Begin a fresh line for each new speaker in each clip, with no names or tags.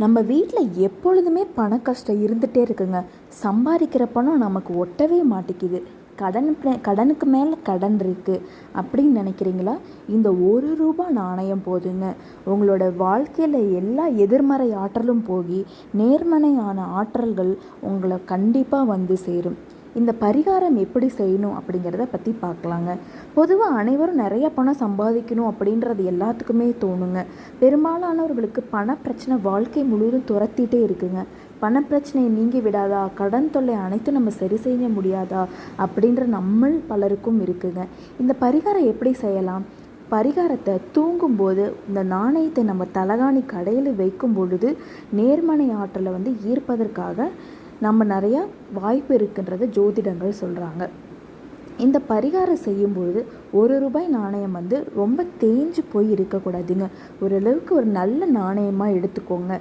நம்ம வீட்டில் எப்பொழுதுமே பண கஷ்டம் இருந்துகிட்டே இருக்குங்க. சம்பாதிக்கிற பணம் நமக்கு ஒட்டவே மாட்டேங்குது. கடன் கடனுக்கு மேலே கடன் இருக்குது அப்படின்னு நினைக்கிறீங்களா? இந்த ஒரு ரூபாய் நாணயம் போதுங்க. உங்களோட வாழ்க்கையில் எல்லா எதிர்மறை ஆற்றலும் போகி நேர்மறையான ஆற்றல்கள் உங்களை கண்டிப்பாக வந்து சேரும். இந்த பரிகாரம் எப்படி செய்யணும் அப்படிங்கிறத பற்றி பார்க்கலாங்க. பொதுவாக அனைவரும் நிறைய பணம் சம்பாதிக்கணும் அப்படின்றது எல்லாத்துக்குமே தோணுங்க. பெரும்பாலானவர்களுக்கு பண பிரச்சனை வாழ்க்கை முழுவதும் துரத்திட்டே இருக்குங்க. பண பிரச்சனையை நீங்கி விடாதா? கடன் தொல்லை அனைத்தும் நம்ம சரி செய்ய முடியாதா? அப்படின்ற நம்மள் பலருக்கும் இருக்குங்க. இந்த பரிகாரம் எப்படி செய்யலாம்? பரிகாரத்தை தூங்கும்போது இந்த நாணயத்தை நம்ம தலகாணி கடையில் வைக்கும் பொழுது நேர்மனை ஆற்றலை வந்து ஈர்ப்பதற்காக நம்ம நிறையா வாய்ப்பு இருக்குன்றத ஜோதிடங்கள் சொல்கிறாங்க இந்த பரிகாரம் செய்யும்பொழுது ஒரு ரூபாய் நாணயம் வந்து ரொம்ப தேஞ்சு போய் இருக்கக்கூடாதுங்க. ஓரளவுக்கு ஒரு நல்ல நாணயமாக எடுத்துக்கோங்க.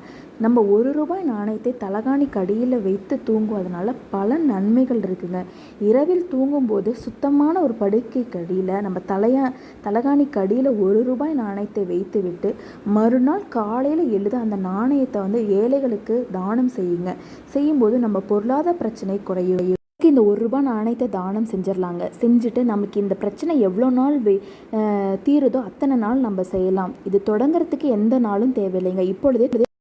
நம்ம ஒரு ரூபாய் நாணயத்தை தலகாணி கடியில் வைத்து தூங்குவதனால பல நன்மைகள் இருக்குங்க. இரவில் தூங்கும்போது சுத்தமான ஒரு படுக்கை கடியில் நம்ம தலையா தலகாணி கடியில் ஒரு ரூபாய் நாணயத்தை வைத்து விட்டு மறுநாள் காலையில் எழுத அந்த நாணயத்தை வந்து ஏழைகளுக்கு தானம் செய்யுங்க. செய்யும்போது நம்ம பொருளாதார பிரச்சனை குறையும். இந்த ஒரு ரூபா நாணயத்தை தானம் செஞ்சிடலாங்க. செஞ்சுட்டு நமக்கு இந்த பிரச்சனை எவ்வளோ நாள் வே- தீருதோ அத்தனை நாள் நம்ம செய்யலாம். இது தொடங்குறதுக்கு எந்த நாளும் தேவையில்லைங்க. இப்பொழுதே